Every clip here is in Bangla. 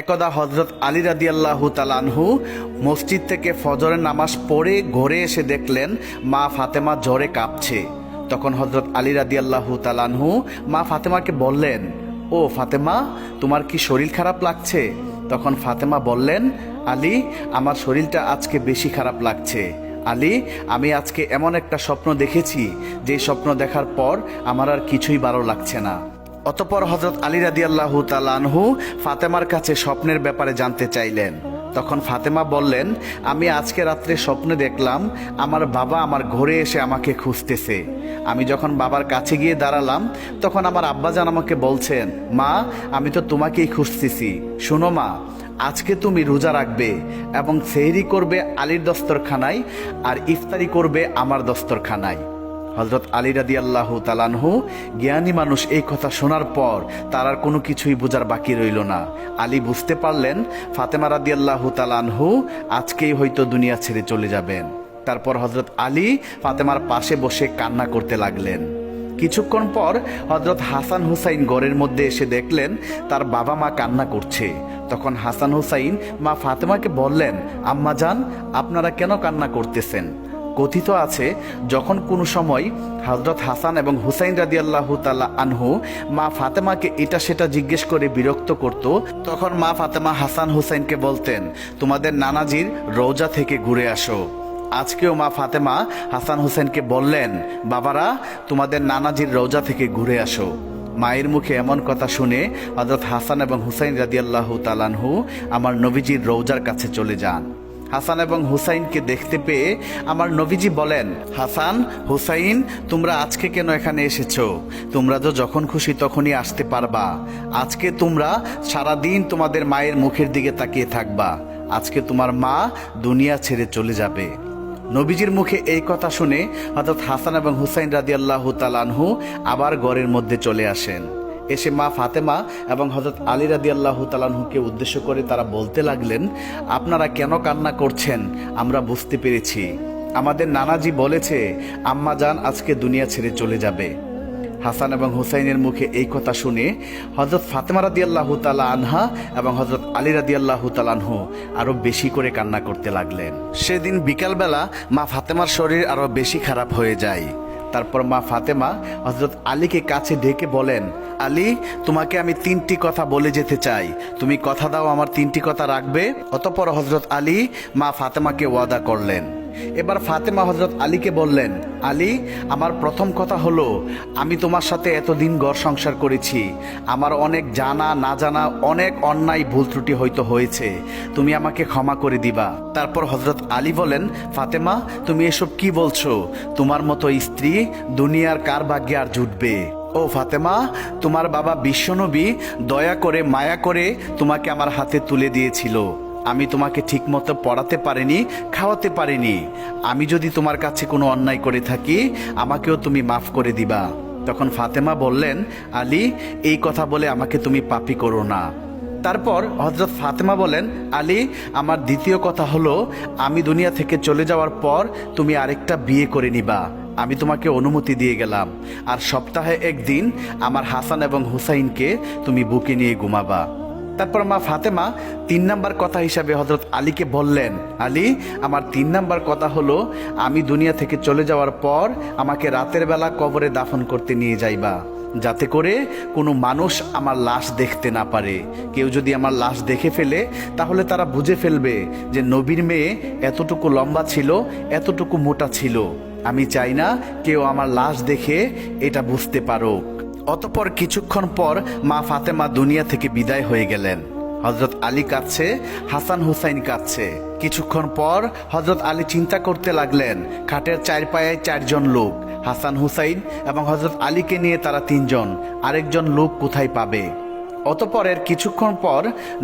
একদা হজরত আলী রাদি আল্লাহ তালানহু মসজিদ থেকে ফজরের নামাজ পড়ে ঘরে এসে দেখলেন মা ফাতেমা জ্বরে কাঁপছে। তখন হজরত আলী রাদি আল্লাহ তালানহু মা ফাতেমাকে বললেন, ও ফাতেমা, তোমার কি শরীর খারাপ লাগছে? তখন ফাতেমা বললেন, আলী, আমার শরীরটা আজকে বেশি খারাপ লাগছে। আলী, আমি আজকে এমন একটা স্বপ্ন দেখেছি, যে স্বপ্ন দেখার পর আমার আর কিছুই ভালো লাগছে না। অতপর হজরত আলী রাদি আল্লাহ তালানহু ফাতেমার কাছে স্বপ্নের ব্যাপারে জানতে চাইলেন। তখন ফাতেমা বললেন, আমি আজকে রাত্রে স্বপ্নে দেখলাম, আমার বাবা আমার ঘরে এসে আমাকে খুঁজতেছে। আমি যখন বাবার কাছে গিয়ে দাঁড়ালাম, তখন আমার আব্বাজান আমাকে বলছেন, মা, আমি তো তোমাকেই খুঁজতেছি। শোনো মা, আজকে তুমি রোজা রাখবে এবং সেহরি করবে আলীর দস্তরখানায় আর ইফতারি করবে আমার দস্তরখানায়। হজরত আলী রাদি আল্লাহ তালানহু জ্ঞানী মানুষ এই কথা শোনার পর তার আর কোনো কিছুই বোঝার বাকি রইল না। আলী বুঝতে পারলেন, ফাতেমা রাদি আল্লাহ তালানহু আজকেই হয়তো দুনিয়া ছেড়ে চলে যাবেন। তারপর হজরত আলী ফাতেমার পাশে বসে কান্না করতে লাগলেন। কিছুক্ষণ পর হজরত হাসান হুসাইন গড়ের মধ্যে এসে দেখলেন, তার বাবা মা কান্না করছে। তখন হাসান হুসাইন মা ফাতেমাকে বললেন, আম্মা যান, আপনারা কেন কান্না করতেছেন? কথিত আছে, যখন কোনো সময় হজরত হাসান এবং হুসাইন রাদি আল্লাহ তাল্লাহ আনহু মা ফাতেমাকে এটা সেটা জিজ্ঞেস করে বিরক্ত করত, তখন মা ফাতেমা হাসান হুসাইনকে বলতেন, তোমাদের নানাজির রোজা থেকে ঘুরে আসো। আজকেও মা ফাতেমা হাসান হুসেনকে বললেন, বাবারা, তোমাদের নানাজির রোজা থেকে ঘুরে আসো। মায়ের মুখে এমন কথা শুনে হজরত হাসান এবং হুসাইন রাদিয়াল্লাহ তালানহু আমার নবীজির রৌজার কাছে চলে যান। হাসান এবং হুসাইনকে দেখতে পেয়ে আমার নবীজি বলেন, হাসান, হুসাইন, তোমরা আজকে কেন এখানে এসেছ? তোমরা তো যখন খুশি তখনই আসতে পারবা। আজকে তোমরা সারাদিন তোমাদের মায়ের মুখের দিকে তাকিয়ে থাকবা। আজকে তোমার মা দুনিয়া ছেড়ে চলে যাবে। নবীজির মুখে এই কথা শুনে হজরত হাসান এবং হুসাইন রাদি আল্লাহ তালানহু আবার ঘরের মধ্যে চলে আসেন। এসে মা ফাতেমা এবং হজরত আলী রাদি আল্লাহ তালানহুকে উদ্দেশ্য করে তারা বলতে লাগলেন, আপনারা কেন কান্না করছেন? আমরা বুঝতে পেরেছি। আমাদের নানাজি বলেছে, আম্মা যান আজকে দুনিয়া ছেড়ে চলে যাবে। হাসান এবং হুসাইনের মুখে এই কথা শুনে হজরত ফাতেমা রাদি আল্লাহ তালা আনহা এবং হজরত আলী রাদি আল্লাহ তালানহু আরও বেশি করে কান্না করতে লাগলেন। সেদিন বিকালবেলা মা ফাতেমার শরীর আরও বেশি খারাপ হয়ে যায়। তারপর মা ফাতেমা হজরত আলীকে কাছে ডেকে বলেন, আলী, তোমাকে আমি তিনটি কথা বলে যেতে চাই। তুমি কথা দাও, আমার তিনটি কথা রাখবে। অতপর হজরত আলী মা ফাতেমাকে ওয়াদা করলেন। এবার ফাতেমা হজরত আলীকে বললেন, আলী, আমার প্রথম কথা হলো, আমি তোমার সাথে এতদিন ঘর সংসার করেছি। আমার অনেক জানা, না জানা, অনেক অন্যায় ভুল ত্রুটি হয়তো হয়েছে। তুমি আমাকে ক্ষমা করে দিবা। তারপর হজরত আলী বলেন, ফাতেমা, তুমি এসব কি বলছো? তোমার মতো স্ত্রী দুনিয়ার কার ভাগ্যে আর জুটবে? ও ফাতেমা, তোমার বাবা বিশ্বনবী দয়া করে, মায়া করে তোমাকে আমার হাতে তুলে দিয়েছিল। আমি তোমাকে ঠিকমতো পড়াতে পারিনি, খাওয়াতে পারিনি। আমি যদি তোমার কাছে কোনো অন্যায় করে থাকি, আমাকেও তুমি মাফ করে দিবা। তখন ফাতেমা বললেন, আলী, এই কথা বলে আমাকে তুমি পাপি করো না। তারপর হজরত ফাতেমা বলেন, আলী, আমার দ্বিতীয় কথা হলো, আমি দুনিয়া থেকে চলে যাওয়ার পর তুমি আরেকটা বিয়ে করে নিবা। আমি তোমাকে অনুমতি দিয়ে গেলাম। আর সপ্তাহে একদিন আমার হাসান এবং হুসাইনকে তুমি বুকে নিয়ে ঘুমাবা। তারপর মা ফাতেমা তিন নাম্বার কথা হিসাবে হজরত আলীকে বললেন, আলী, আমার তিন নাম্বার কথা হলো, আমি দুনিয়া থেকে চলে যাওয়ার পর আমাকে রাতের বেলা কবরে দাফন করতে নিয়ে যাইবা, যাতে করে কোনো মানুষ আমার লাশ দেখতে না পারে। কেউ যদি আমার লাশ দেখে ফেলে, তাহলে তারা বুঝে ফেলবে যে নবীর মেয়ে এতটুকু লম্বা ছিল, এতটুকু মোটা ছিল। আমি চাই না কেউ আমার লাশ দেখে এটা বুঝতে পারুক। অতপর কিছুক্ষণ পর মা ফাতেমা দুনিয়া থেকে বিদায় হয়ে গেলেন। হজরত আলী কাঁদছে, হাসান হুসাইন কাঁদছে। কিছুক্ষণ পর হজরত আলী চিন্তা করতে লাগলেন, খাটের চার পায়ে চারজন লোক, হাসান হুসাইন এবং হজরত আলীকে নিয়ে তারা তিনজন, আরেকজন লোক কোথায় পাবে? অতপরের কিছুক্ষণ পর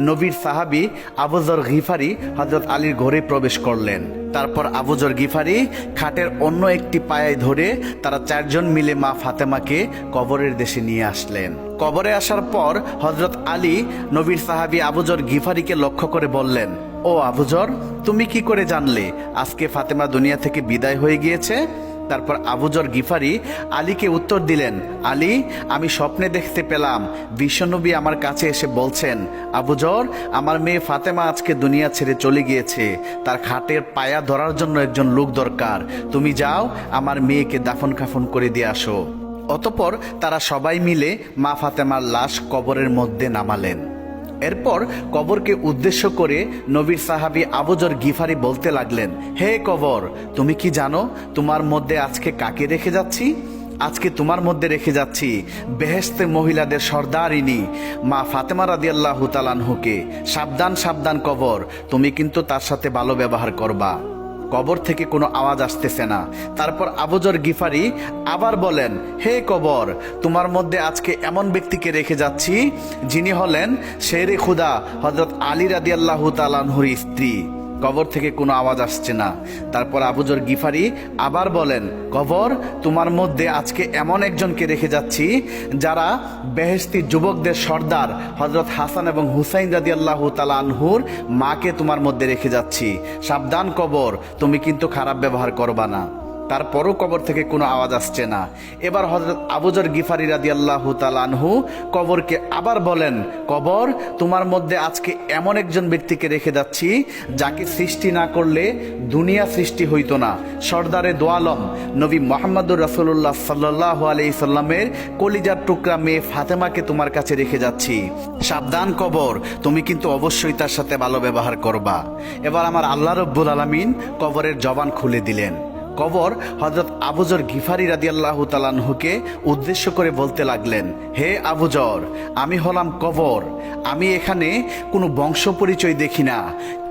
নবীর সাহাবি আবুজর গিফারি হজরত আলীর ঘরে প্রবেশ করলেন। তারপর আবুজর গিফারি খাটের অন্য একটি পায়ায় ধরে তারা চারজন মিলে মা ফাতেমাকে কবরের দেশে নিয়ে আসলেন। কবরে আসার পর হজরত আলী নবীর সাহাবি আবুজর গিফারিকে লক্ষ্য করে বললেন, ও আবুজর তুমি কি করে জানলে আজকে ফাতেমা দুনিয়া থেকে বিদায় হয়ে গিয়েছে? তারপর আবুজর গিফারি আলীকে উত্তর দিলেন, আলী, আমি স্বপ্নে দেখতে পেলাম। বিশ্বনবী আমার কাছে এসে বলছেন, আবুজর, আমার মেয়ে ফাতেমা আজকে দুনিয়া ছেড়ে চলে গিয়েছে। তার খাটের পায়া ধরার জন্য একজন লোক দরকার। তুমি যাও, আমার মেয়েকে দাফন কাফন করে দিয়ে আসো। অতপর তারা সবাই মিলে মা ফাতেমার লাশ কবরের মধ্যে নামালেন। এরপর কবরকে উদ্দেশ্য করে নবীর সাহাবি আবুজর গিফারি বলতে লাগলেন, হে কবর, তুমি কি জানো তোমার মধ্যে আজকে কাকে রেখে যাচ্ছি? আজকে তোমার মধ্যে রেখে যাচ্ছি বেহেস্তে মহিলাদের সর্দারিনী, মা ফাতেমা রাদিয়াল্লাহু তালানহুকে সাবধান সাবধান কবর, তুমি কিন্তু তার সাথে ভালো ব্যবহার করবা। কবর থেকে কোনো আওয়াজ আসতেছে না। তারপর আবুজর গিফারি আবার বলেন, হে কবর, তোমার মধ্যে আজকে এমন ব্যক্তিকে রেখে যাচ্ছি, যিনি হলেন শেরে খুদা হজরত আলী রাদিয়াল্লাহু তালানহুর স্ত্রী। কবর থেকে কোনো আওয়াজ আসছে না। তারপর আবুজর গিফারি আবার বলেন, কবর, তোমার মধ্যে আজকে এমন একজনকে রেখে যাচ্ছি, যারা বেহেস্তি যুবকদের সর্দার হজরত হাসান এবং হুসাইন রাদি আল্লাহ আনহুর মাকে তোমার মধ্যে রেখে যাচ্ছি। সাবধান কবর, তুমি কিন্তু খারাপ ব্যবহার করবা না। তারপরও কবর থেকে কোনো আওয়াজ আসছে না। এবার হজরত আবুজর গিফারি রাদি আল্লাহ আনহু কবরকে আবার বলেন, কবর, তোমার মধ্যে আজকে এমন একজন ব্যক্তিকে রেখে যাচ্ছি, যাকে সৃষ্টি না করলে দুনিয়া সৃষ্টি হইতো না। সর্দারে দোয়ালম, নবী মোহাম্মদুর রাসুল্লাহ সাল্লাহ আলি সাল্লামের কলিজার টুকরা মেয়ে ফাতেমাকে তোমার কাছে রেখে যাচ্ছি। সাবধান কবর, তুমি কিন্তু অবশ্যই তার সাথে ভালো ব্যবহার করবা। এবার আমার আল্লাহ রব্বুল আলমিন কবরের জবান খুলে দিলেন। কবর হজরত আবুজর গিফারি রাদিয়াল্লাহু তালানহুকে উদ্দেশ্য করে বলতে লাগলেন, হে আবুজর আমি হলাম কবর। আমি এখানে কোনো বংশ পরিচয় দেখি না।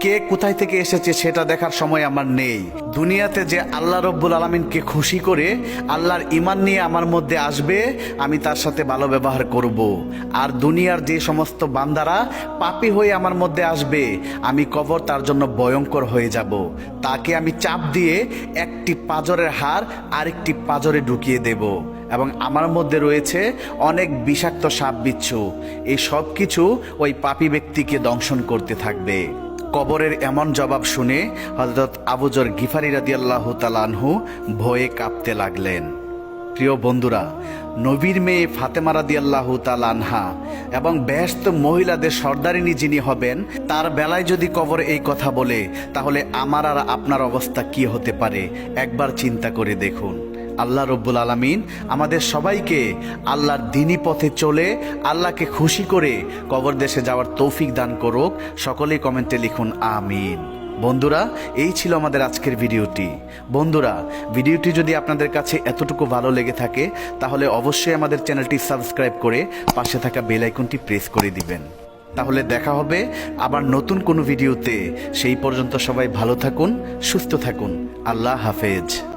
কে কোথায় থেকে এসেছে সেটা দেখার সময় আমার নেই। দুনিয়াতে যে আল্লাহ রব্বুল আলমিনকে খুশি করে আল্লাহর ইমান নিয়ে আমার মধ্যে আসবে, আমি তার সাথে ভালো ব্যবহার করব। আর দুনিয়ার যে সমস্ত বান্দারা পাপি হয়ে আমার মধ্যে আসবে, আমি কবর তার জন্য ভয়ঙ্কর হয়ে যাব। তাকে আমি চাপ দিয়ে একটি পাজরের হার আরেকটি পাজরে ঢুকিয়ে দেব। এবং আমার মধ্যে রয়েছে অনেক বিষাক্ত সাপ বিচ্ছু। এই সব কিছু ওই পাপী ব্যক্তিকে দংশন করতে থাকবে। কবরের এমন জবাব শুনে হজরত আবুজর গিফারি রাদিয়াল্লাহু তালানহু ভয়ে কাঁপতে লাগলেন। প্রিয় বন্ধুরা, নবীর মেয়ে ফাতেমা রাদিয়াল্লাহু তালানহা এবং ব্যস্ত মহিলাদের সর্দারিনী যিনি হবেন, তার বেলায় যদি কবর এই কথা বলে, তাহলে আমার আর আপনার অবস্থা কি হতে পারে? একবার চিন্তা করে দেখুন। আল্লাহ রব্বুল আলমিন আমাদের সবাইকে আল্লাহর দিনী পথে চলে, আল্লাহকে খুশি করে কবর দেশে যাওয়ার তৌফিক দান করুক। সকলেই কমেন্টে লিখুন, আমিন। বন্ধুরা, এই ছিল আমাদের আজকের ভিডিওটি। বন্ধুরা, ভিডিওটি যদি আপনাদের কাছে এতটুকু ভালো লেগে থাকে, তাহলে অবশ্যই আমাদের চ্যানেলটি সাবস্ক্রাইব করে পাশে থাকা বেল আইকনটি প্রেস করে দিবেন। তাহলে দেখা হবে আবার নতুন কোনো ভিডিওতে। সেই পর্যন্ত সবাই ভালো থাকুন, সুস্থ থাকুন। আল্লাহ হাফেজ।